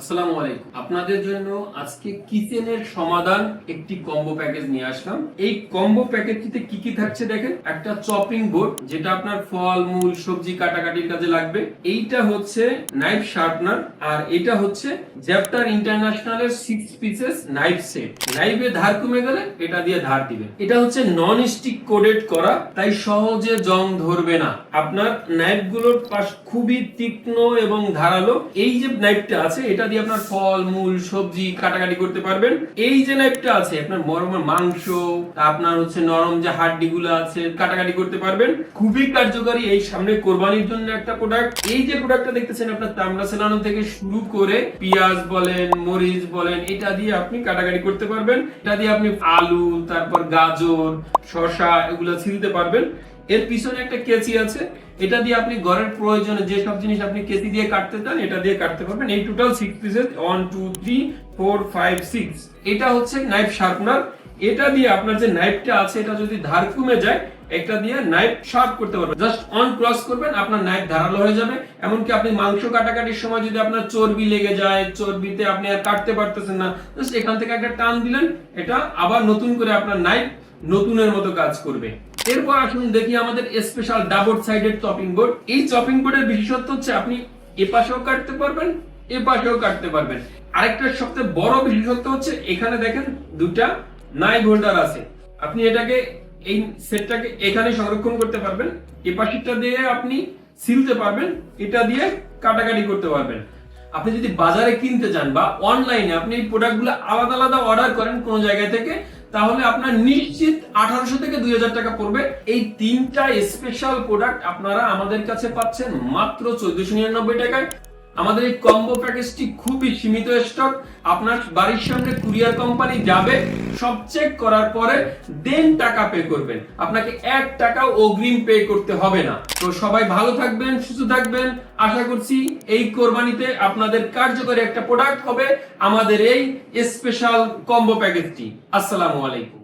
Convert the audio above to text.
আসসালামু আলাইকুম। আপনাদের জন্য আজকে কিচেনের সমাধান একটি কম্বো প্যাকেজ নিয়ে আসলাম। এই কম্বো প্যাকেজটিতে কি কি থাকছে দেখেন? একটা চপিং বোর্ড, যেটা আপনার ফল, মূল, সবজি, কাটাকাটির কাজে লাগবে। এইটা হচ্ছে নাইফ শার্পনার আর এটা হচ্ছে সিক্স পিসেস নাইফ সেট। নাইফে ধার কমে গেলে এটা দিয়ে ধার দিবে এটা হচ্ছে নন স্টিক কোডেড করা, তাই সহজে জং ধরবে না। আপনার নাইফগুলোর পাশ খুবই তীক্ষ্ণ এবং ধারালো। এই যে নাইফটা আছে, এটা দিয়ে আপনার ফল, মূল, সবজি কাটাকাটি করতে পারবেন। এই যে নাইফটা আছে, আপনার মরম মাংস, আপনার হচ্ছে নরম যে হাড্ডি গুলো আছে, কাটাকাটি করতে পারবেন। খুবই কার্যকারী এই সামনে কোরবানির জন্য একটা প্রোডাক্ট এই যে প্রোডাক্টটা দেখতেছেন আপনার তামড়া সেলানো থেকে শুরু করে পেঁয়াজ বলেন, মরিচ বলেন, এটা দিয়ে আপনি কাটাকাটি করতে পারবেন। এটা দিয়ে আপনি আলু, তারপর গাজর, শসা, এগুলো ছিলতে পারবেন। এর পিছনে একটা কেচি আছে। এটা দিয়ে আপনি ঘরের প্রয়োজনে যে সব জিনিস আপনি কেচি দিয়ে কাটতে চান, এটা দিয়ে কাটতে পারবেন। এই total six pieces one two three four five six এটা হচ্ছে নাইফ শার্পনার এটা দিয়ে আপনার যে নাইফটা আছে, এটা যদি ধার কমে যায়, একটা দিয়ে নাইফ শার্প করতে পারবেন। জাস্ট অন ক্রস করবেন, আপনার নাইফ ধারালো হয়ে যাবে। এমনকি আপনি মাংস কাটাকাটির সময় যদি আপনার চর্বি লেগে যায়, চর্বিতে আপনি আর কাটতে পারতেছেন না জাস্ট এখান থেকে একটা টান দিলেন, এটা আবার নতুন করে আপনার নাইফ নতুনের মতো কাজ করবে। এরপর আসুন দেখি আমাদের special double sided chopping board এই চপিং বোর্ডের বিশেষত্ব হচ্ছে আপনি এ পাশেও কাটতে পারবেন, এ পাশেও কাটতে পারবেন। আরেকটা সবচেয়ে বড় বিশেষত্ব হচ্ছে, এখানে দেখেন দুটা নাইভ হোল্ডার আছে। আপনি এটাকে এই সেটটাকে এখানে সংরক্ষণ করতে পারবেন। এ পাশেরটা দিয়ে আপনি সিলতে পারবেন, এটা দিয়ে কাটাকাটি করতে পারবেন। আপনি যদি বাজারে কিনতে চান বা অনলাইনে আপনি এই প্রোডাক্টগুলো আলাদা আলাদা অর্ডার করেন কোন জায়গা থেকে তাহলে আপনার নিশ্চিত আঠারোশো থেকে দুই হাজার টাকা পড়বে। এই তিনটা স্পেশাল প্রোডাক্ট আপনারা আমাদের কাছে পাচ্ছেন মাত্র চোদ্দশো নিরানব্বই টাকায়। আমাদের এই কম্বো প্যাকেজটি খুবই সীমিত স্টক আপনার বাড়ির সামনে কুরিয়ার কোম্পানি যাবে, সব চেক করার পরে দেন টাকা পে করবেন। আপনাকে এক টাকাও অগ্রিম পে করতে হবে না। তো সবাই ভালো থাকবেন, সুস্থ থাকবেন। আশা করছি এই কোরবানিতে আপনাদের কার্যকরী একটা প্রোডাক্ট হবে আমাদের এই স্পেশাল কম্বো প্যাকেজটি আসসালামু আলাইকুম।